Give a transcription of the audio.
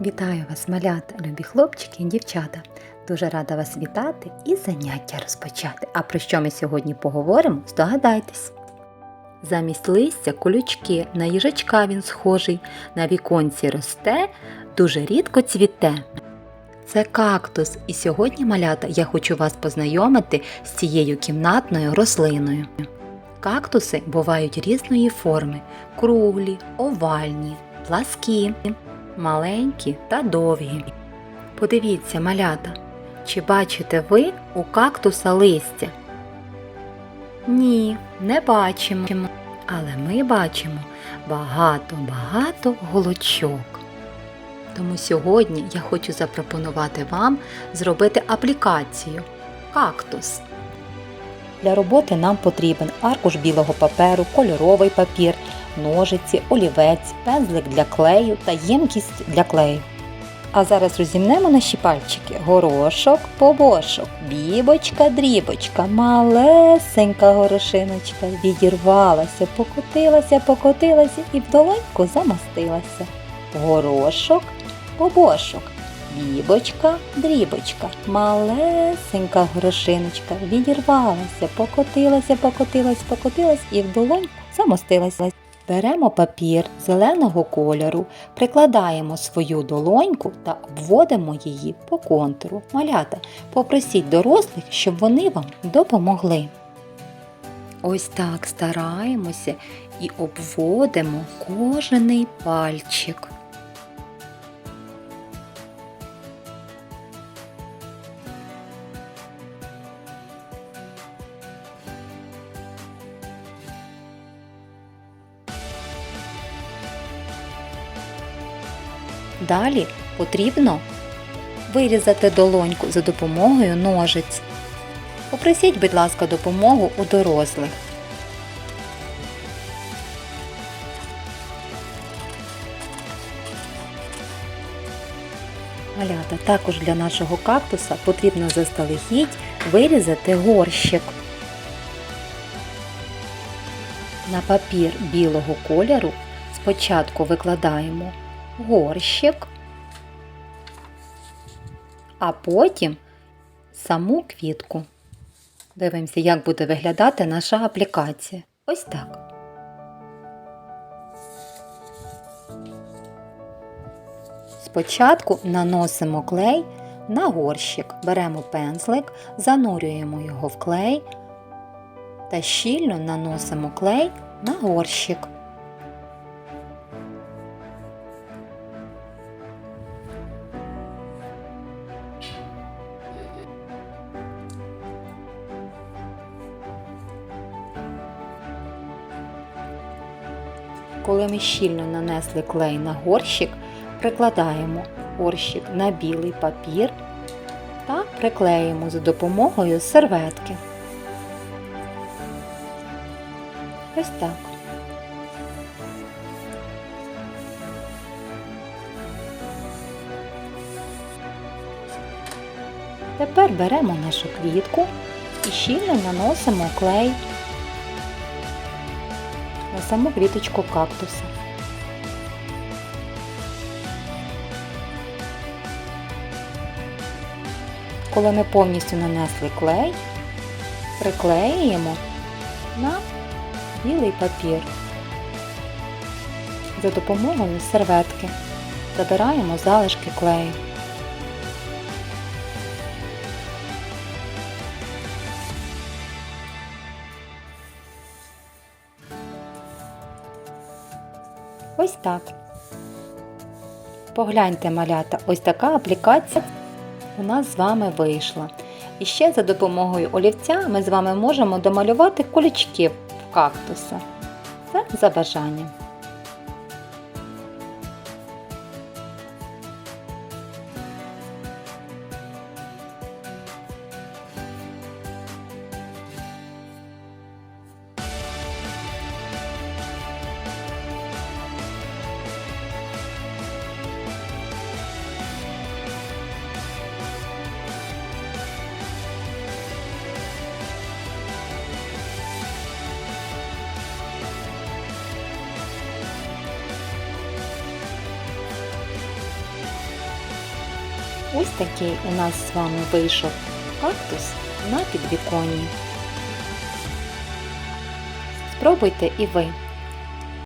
Вітаю вас, малята, любі хлопчики і дівчата. Дуже рада вас вітати і заняття розпочати. А про що ми сьогодні поговоримо, здогадайтесь. Замість листя колючки, на їжачка він схожий, на віконці росте, дуже рідко цвіте. Це кактус, і сьогодні, малята, я хочу вас познайомити з цією кімнатною рослиною. Кактуси бувають різної форми: круглі, овальні, пласкі, маленькі та довгі. Подивіться, малята, чи бачите ви у кактуса листя? Ні, не бачимо. Але ми бачимо багато-багато голочок. Тому сьогодні я хочу запропонувати вам зробити аплікацію кактус. Для роботи нам потрібен аркуш білого паперу, кольоровий папір, ножиці, олівець, пензлик для клею та ємкість для клею. А зараз розімнемо наші пальчики. Горошок, побошок, бібочка, дрібочка, малесенька горошиночка відірвалася, покотилася, покотилася і в долоньку замостилася. Горошок, побошок, бібочка, дрібочка, малесенька горошиночка відірвалася, покотилася, покотилась, покотилась і в долоньку замостилася. Беремо папір зеленого кольору, прикладаємо свою долоньку та обводимо її по контуру. Малята, попросіть дорослих, щоб вони вам допомогли. Ось так стараємося і обводимо кожний пальчик. Далі потрібно вирізати долоньку за допомогою ножиць. Попросіть, будь ласка, допомогу у дорослих. Малята, також для нашого кактуса потрібно заздалегідь вирізати горщик. На папір білого кольору спочатку викладаємо горщик, а потім саму квітку. Дивимося, як буде виглядати наша аплікація. Ось так. Спочатку наносимо клей на горщик, беремо пензлик, занурюємо його в клей та щільно наносимо клей на горщик. Коли ми щільно нанесли клей на горщик, прикладаємо горщик на білий папір та приклеїмо за допомогою серветки. Ось так. Тепер беремо нашу квітку і щільно наносимо клей саму квіточку кактуса. Коли ми повністю нанесли клей, приклеюємо на білий папір. За допомогою серветки забираємо залишки клею. Ось так. Погляньте, малята, ось така аплікація у нас з вами вийшла. І ще за допомогою олівця ми з вами можемо домалювати колючки в кактуса. Це за бажанням. Ось такий у нас з вами вийшов кактус на підвіконні. Спробуйте і ви.